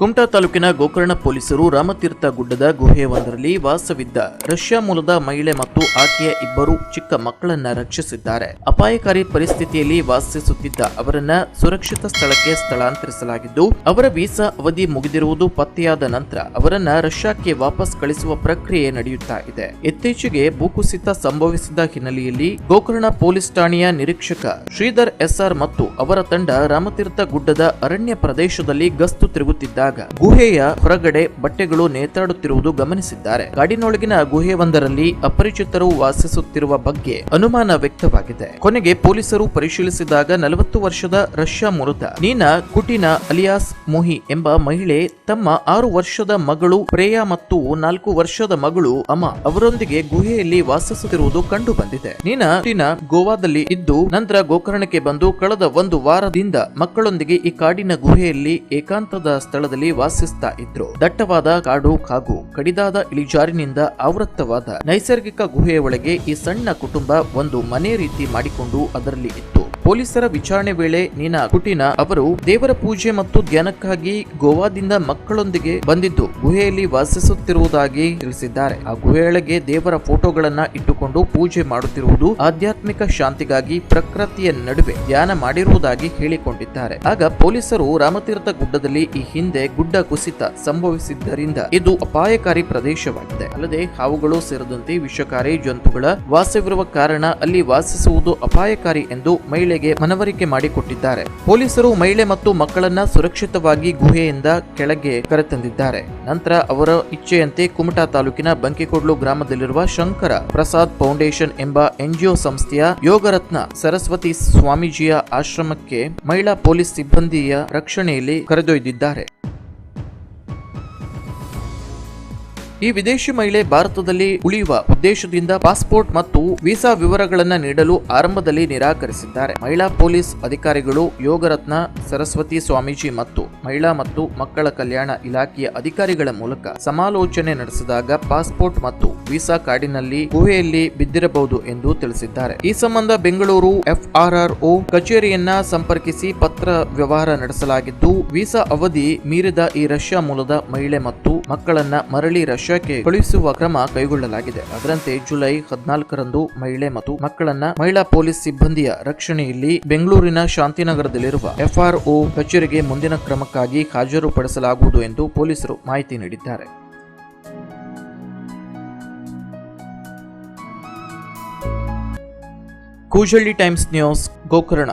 ಕುಮಟಾ ತಾಲೂಕಿನ ಗೋಕರ್ಣ ಪೊಲೀಸರು ರಾಮತೀರ್ಥ ಗುಡ್ಡದ ಗುಹೆಯೊಂದರಲ್ಲಿ ವಾಸವಿದ್ದ ರಷ್ಯಾ ಮೂಲದ ಮಹಿಳೆ ಮತ್ತು ಆಕೆಯ ಇಬ್ಬರು ಚಿಕ್ಕ ಮಕ್ಕಳನ್ನ ರಕ್ಷಿಸಿದ್ದಾರೆ. ಅಪಾಯಕಾರಿ ಪರಿಸ್ಥಿತಿಯಲ್ಲಿ ವಾಸಿಸುತ್ತಿದ್ದ ಅವರನ್ನ ಸುರಕ್ಷಿತ ಸ್ಥಳಕ್ಕೆ ಸ್ಥಳಾಂತರಿಸಲಾಗಿದ್ದು, ಅವರ ವೀಸಾ ಅವಧಿ ಮುಗಿದಿರುವುದು ಪತ್ತೆಯಾದ ನಂತರ ಅವರನ್ನ ರಷ್ಯಾಕ್ಕೆ ವಾಪಸ್ ಕಳಿಸುವ ಪ್ರಕ್ರಿಯೆ ನಡೆಯುತ್ತಾ ಇದೆ. ಇತ್ತೀಚೆಗೆ ಭೂಕುಸಿತ ಸಂಭವಿಸಿದ ಹಿನ್ನೆಲೆಯಲ್ಲಿ ಗೋಕರ್ಣ ಪೊಲೀಸ್ ಠಾಣೆಯ ನಿರೀಕ್ಷಕ ಶ್ರೀಧರ್ ಎಸ್ಆರ್ ಮತ್ತು ಅವರ ತಂಡ ರಾಮತೀರ್ಥ ಗುಡ್ಡದ ಅರಣ್ಯ ಪ್ರದೇಶದಲ್ಲಿ ಗಸ್ತು ತಿರುಗುತ್ತಿದ್ದಾಗ ಗುಹೆಯ ಹೊರಗಡೆ ಬಟ್ಟೆಗಳು ನೇತಾಡುತ್ತಿರುವುದು ಗಮನಿಸಿದ್ದಾರೆ. ಕಾಡಿನೊಳಗಿನ ಗುಹೆಯೊಂದರಲ್ಲಿ ಅಪರಿಚಿತರು ವಾಸಿಸುತ್ತಿರುವ ಬಗ್ಗೆ ಅನುಮಾನ ವ್ಯಕ್ತವಾಗಿದೆ. ಕೊನೆಗೆ ಪೊಲೀಸರು ಪರಿಶೀಲಿಸಿದಾಗ ನಲವತ್ತು ವರ್ಷದ ರಷ್ಯಾ ಮೂಲದ ನೀನಾ ಕುಟಿನ ಅಲಿಯಾಸ್ ಮೊಹಿ ಎಂಬ ಮಹಿಳೆ ತಮ್ಮ ಆರು ವರ್ಷದ ಮಗಳು ಪ್ರೇಯಾ ಮತ್ತು ನಾಲ್ಕು ವರ್ಷದ ಮಗಳು ಅಮ ಅವರೊಂದಿಗೆ ಗುಹೆಯಲ್ಲಿ ವಾಸಿಸುತ್ತಿರುವುದು ಕಂಡು ಬಂದಿದೆ ನೀನಾ ಗೋವಾದಲ್ಲಿ ಇದ್ದು ನಂತರ ಗೋಕರ್ಣಕ್ಕೆ ಬಂದು ಕಳೆದ ಒಂದು ವಾರದಿಂದ ಮಕ್ಕಳೊಂದಿಗೆ ಈ ಕಾಡಿನ ಗುಹೆಯಲ್ಲಿ ಏಕಾಂತದ ಸ್ಥಳದಲ್ಲಿ ವಾಸಿಸ್ತಾ ಇದ್ರು. ದಟ್ಟವಾದ ಕಾಡು ಹಾಗೂ ಕಡಿದಾದ ಇಳಿಜಾರಿನಿಂದ ಆವೃತ್ತವಾದ ನೈಸರ್ಗಿಕ ಗುಹೆಯ ಒಳಗೆ ಈ ಸಣ್ಣ ಕುಟುಂಬ ಒಂದು ಮನೆ ರೀತಿ ಮಾಡಿಕೊಂಡು ಅದರಲ್ಲಿ ಇತ್ತು. ಪೊಲೀಸರ ವಿಚಾರಣೆ ವೇಳೆ ನೀನಾ ಕುಟಿನ ಅವರು ದೇವರ ಪೂಜೆ ಮತ್ತು ಧ್ಯಾನಕ್ಕಾಗಿ ಗೋವಾದಿಂದ ಮಕ್ಕಳೊಂದಿಗೆ ಬಂದಿದ್ದು ಗುಹೆಯಲ್ಲಿ ವಾಸಿಸುತ್ತಿರುವುದಾಗಿ ತಿಳಿಸಿದ್ದಾರೆ. ಆ ಗುಹೆಯೊಳಗೆ ದೇವರ ಫೋಟೋಗಳನ್ನ ಇಟ್ಟುಕೊಂಡು ಪೂಜೆ ಮಾಡುತ್ತಿರುವುದು ಆಧ್ಯಾತ್ಮಿಕ ಶಾಂತಿಗಾಗಿ ಪ್ರಕೃತಿಯ ನಡುವೆ ಧ್ಯಾನ ಮಾಡಿರುವುದಾಗಿ ಹೇಳಿಕೊಂಡಿದ್ದಾರೆ. ಆಗ ಪೊಲೀಸರು ರಾಮತೀರ್ಥ ಗುಡ್ಡದಲ್ಲಿ ಈ ಹಿಂದೆ ಗುಡ್ಡ ಕುಸಿತ ಸಂಭವಿಸಿದ್ದರಿಂದ ಇದು ಅಪಾಯಕಾರಿ ಪ್ರದೇಶವಾಗಿದೆ. ಅಲ್ಲದೆ ಹಾವುಗಳು ಸೇರಿದಂತೆ ವಿಷಕಾರಿ ಜಂತುಗಳ ವಾಸವಿರುವ ಕಾರಣ ಅಲ್ಲಿ ವಾಸಿಸುವುದು ಅಪಾಯಕಾರಿ ಎಂದು ಮಹಿಳೆಗೆ ಮನವರಿಕೆ ಮಾಡಿಕೊಟ್ಟಿದ್ದಾರೆ. ಪೊಲೀಸರು ಮಹಿಳೆ ಮತ್ತು ಮಕ್ಕಳನ್ನ ಸುರಕ್ಷಿತವಾಗಿ ಗುಹೆಯಿಂದ ಕೆಳಗೆ ಕರೆತಂದಿದ್ದಾರೆ. ನಂತರ ಅವರ ಇಚ್ಛೆಯಂತೆ ಕುಮಟಾ ತಾಲೂಕಿನ ಬಂಕಿಕೊಡ್ಲು ಗ್ರಾಮದಲ್ಲಿರುವ ಶಂಕರ ಪ್ರಸಾದ್ ಫೌಂಡೇಶನ್ ಎಂಬ ಎನ್ಜಿಒ ಸಂಸ್ಥೆಯ ಯೋಗರತ್ನ ಸರಸ್ವತಿ ಸ್ವಾಮೀಜಿಯ ಆಶ್ರಮಕ್ಕೆ ಮಹಿಳಾ ಪೊಲೀಸ್ ಸಿಬ್ಬಂದಿಯ ರಕ್ಷಣೆಯಲ್ಲಿ ಕರೆದೊಯ್ದಿದ್ದಾರೆ. ಈ ವಿದೇಶಿ ಮಹಿಳೆ ಭಾರತದಲ್ಲಿ ಉಳಿಯುವ ಉದ್ದೇಶದಿಂದ ಪಾಸ್ಪೋರ್ಟ್ ಮತ್ತು ವೀಸಾ ವಿವರಗಳನ್ನು ನೀಡಲು ಆರಂಭದಲ್ಲಿ ನಿರಾಕರಿಸಿದ್ದಾರೆ. ಮಹಿಳಾ ಪೊಲೀಸ್ ಅಧಿಕಾರಿಗಳು ಯೋಗರತ್ನ, ಸರಸ್ವತಿ ಸ್ವಾಮೀಜಿ ಮತ್ತು ಮಹಿಳಾ ಮತ್ತು ಮಕ್ಕಳ ಕಲ್ಯಾಣ ಇಲಾಖೆಯ ಅಧಿಕಾರಿಗಳ ಮೂಲಕ ಸಮಾಲೋಚನೆ ನಡೆಸಿದಾಗ ಪಾಸ್ಪೋರ್ಟ್ ಮತ್ತು ವೀಸಾ ಕಾರ್ಡಿನಲ್ಲಿ ಗುಹೆಯಲ್ಲಿ ಬಿದ್ದಿರಬಹುದು ಎಂದು ತಿಳಿಸಿದ್ದಾರೆ. ಈ ಸಂಬಂಧ ಬೆಂಗಳೂರು ಎಫ್ಆರ್ಆರ್ಒ ಕಚೇರಿಯನ್ನ ಸಂಪರ್ಕಿಸಿ ಪತ್ರ ವ್ಯವಹಾರ ನಡೆಸಲಾಗಿದ್ದು, ವೀಸಾ ಅವಧಿ ಮೀರಿದ ಈ ರಷ್ಯಾ ಮೂಲದ ಮಹಿಳೆ ಮತ್ತು ಮಕ್ಕಳನ್ನ ಮರಳಿ ರಷ್ಯಾಕ್ಕೆ ಕಳುಹಿಸುವ ಕ್ರಮ ಕೈಗೊಳ್ಳಲಾಗಿದೆ. ಅದರಂತೆ ಜುಲೈ ಹದಿನಾಲ್ಕರಂದು ಮಹಿಳೆ ಮತ್ತು ಮಕ್ಕಳನ್ನ ಮಹಿಳಾ ಪೊಲೀಸ್ ಸಿಬ್ಬಂದಿಯ ರಕ್ಷಣೆಯಲ್ಲಿ ಬೆಂಗಳೂರಿನ ಶಾಂತಿನಗರದಲ್ಲಿರುವ ಎಫ್ಆರ್ಒ ಕಚೇರಿಗೆ ಮುಂದಿನ ಕ್ರಮಕ್ಕಾಗಿ ಹಾಜರುಪಡಿಸಲಾಗುವುದು ಎಂದು ಪೊಲೀಸರು ಮಾಹಿತಿ ನೀಡಿದ್ದಾರೆ. Koojalli times news Gokarna.